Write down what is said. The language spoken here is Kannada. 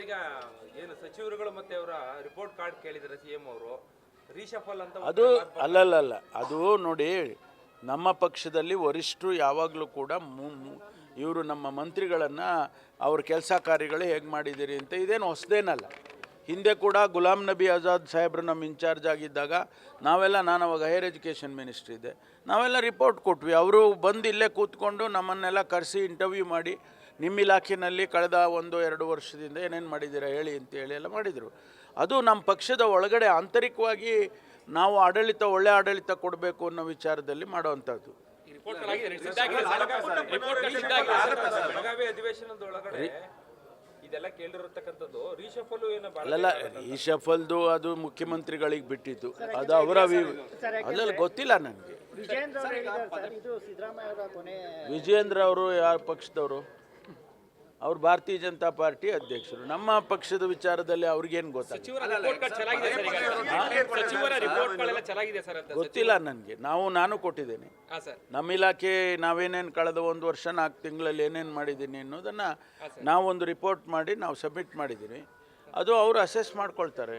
ಸರ್ ಈಗ ಏನು ಸಚಿವರುಗಳು ಮತ್ತೆ ಅವರ ರಿಪೋರ್ಟ್ ಕಾರ್ಡ್ ಕೇಳಿದ್ರೆ ಸಿ ಎಂ ಅವರು. ರೀಶಫಲ್ ಅಂತ ಅದು ಅಲ್ಲಲ್ಲಲ್ಲ ಅದು ನೋಡಿ ನಮ್ಮ ಪಕ್ಷದಲ್ಲಿ ವರಿಷ್ಠರು ಯಾವಾಗಲೂ ಕೂಡ ಇವರು ನಮ್ಮ ಮಂತ್ರಿಗಳನ್ನು ಅವ್ರ ಕೆಲಸ ಕಾರ್ಯಗಳು ಹೇಗೆ ಮಾಡಿದ್ದೀರಿ ಅಂತ ಇದೇನು ಹೊಸದೇನಲ್ಲ. ಹಿಂದೆ ಕೂಡ ಗುಲಾಂ ನಬಿ ಆಜಾದ್ ಸಾಹೇಬ್ರು ನಮ್ಮ ಇನ್ಚಾರ್ಜ್ ಆಗಿದ್ದಾಗ ನಾವೆಲ್ಲ ನಾನು ಅವಾಗ ಹೈಯರ್ ಎಜುಕೇಷನ್ ಮಿನಿಸ್ಟ್ರಿ ಇದೆ ನಾವೆಲ್ಲ ರಿಪೋರ್ಟ್ ಕೊಟ್ವಿ. ಅವರು ಬಂದು ಇಲ್ಲೇ ಕೂತ್ಕೊಂಡು ನಮ್ಮನ್ನೆಲ್ಲ ಕರೆಸಿ ಇಂಟರ್ವ್ಯೂ ಮಾಡಿ ನಿಮ್ಮ ಇಲಾಖೆಯಲ್ಲಿ ಕಳೆದ ಒಂದು ಎರಡು ವರ್ಷದಿಂದ ಏನೇನು ಮಾಡಿದ್ದೀರಾ ಹೇಳಿ ಅಂತ ಹೇಳಿ ಎಲ್ಲ ಮಾಡಿದರು. ಅದು ನಮ್ಮ ಪಕ್ಷದ ಒಳಗಡೆ ಆಂತರಿಕವಾಗಿ ನಾವು ಆಡಳಿತ ಒಳ್ಳೆ ಆಡಳಿತ ಕೊಡಬೇಕು ಅನ್ನೋ ವಿಚಾರದಲ್ಲಿ ಮಾಡುವಂಥದ್ದು. ಬೆಳಗಾವಿ ಅಧಿವೇಶನದ ಒಳಗಡೆ ಇದೆಲ್ಲ ಕೇಳಿರತಕ್ಕಂಥದ್ದು ರೀಶಫಲ್ ಏನೋ ಬಹಳ ಅಲ್ಲಲ್ಲ ಈ ಶಫಲ್ದು ಅದು ಮುಖ್ಯಮಂತ್ರಿಗಳಿಗೆ ಬಿಟ್ಟಿತ್ತು. ಅದು ಅವರ ವಿ ಅಲ್ಲಲ್ಲ ಗೊತ್ತಿಲ್ಲ ನನಗೆ. ವಿಜೇಂದ್ರ ಅವರು ಹೇಳಿದ್ದಾರೆ ಸರ್ ಇದು ಸಿದ್ದರಾಮಯ್ಯ ಅವರ ಕೊನೆ ವಿಜಯೇಂದ್ರ ಅವರು ಯಾವ ಪಕ್ಷದವರು? ಅವ್ರು ಭಾರತೀಯ ಜನತಾ ಪಾರ್ಟಿ ಅಧ್ಯಕ್ಷರು. ನಮ್ಮ ಪಕ್ಷದ ವಿಚಾರದಲ್ಲಿ ಅವ್ರಿಗೇನು ಗೊತ್ತಾಗ ಗೊತ್ತಿಲ್ಲ ನನಗೆ. ನಾವು ನಾನು ಕೊಟ್ಟಿದ್ದೇನೆ. ಹಾ ಸರ್. ನಮ್ಮ ಇಲಾಖೆ ನಾವೇನೇನು ಕಳೆದ ಒಂದು ವರ್ಷ ನಾಲ್ಕು ತಿಂಗಳಲ್ಲಿ ಏನೇನು ಮಾಡಿದ್ದೀನಿ ಅನ್ನೋದನ್ನು ನಾವೊಂದು ರಿಪೋರ್ಟ್ ಮಾಡಿ ನಾವು ಸಬ್ಮಿಟ್ ಮಾಡಿದ್ದೀನಿ ಅದು ಅವರು ಅಸೆಸ್ ಮಾಡ್ಕೊಳ್ತಾರೆ.